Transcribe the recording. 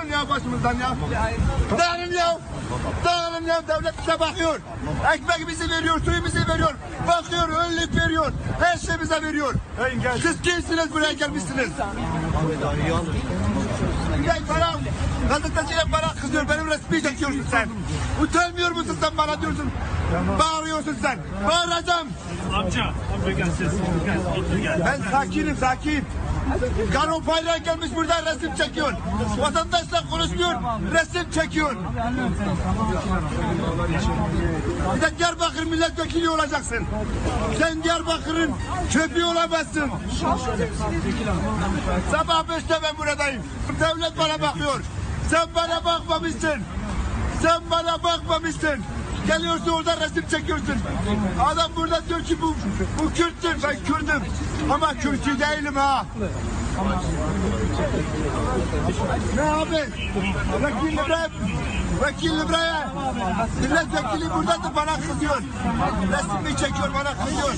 Dağılın ya başımızdan ya. Dağılın ya. Dağılın ya. Devlet bize bakıyor. Ekmeğimizi veriyor, suyumuzu veriyor. Bakıyor, önlük veriyor. Her şey bize veriyor. Siz kimsiniz buraya gelmişsiniz? Gel bana, gazeteciyle bana kızıyor, benim resmi çekiyorsun sen. Utanmıyor musun sen bana diyorsun? Bağırıyorsun sen. Bağıracağım. Amca, amca gel ses. Gel, otur gel. Ben sakinim, sakin. Garopayla gelmiş burada resim çekiyor. Vatandaşla konuşmuyor, resim çekiyor. Bir de Diyarbakır milletvekili olacaksın. Sen Diyarbakır'ın çöpü olamazsın. Sabah beşte ben buradayım. Devlet bana bakıyor. Sen bana bakmamışsın. Sen bana bakmamışsın. Geliyorsun orada resim çekiyorsun. Adam burada diyor ki bu, bu Kürttür. Ben Kürt'üm. Ama Kürt'ü değilim ha. Ne abi? Vekil İbrahim. Vekil İbrahim. Milletvekili buradadır bana kızıyor. Resmi çekiyor bana kızıyor.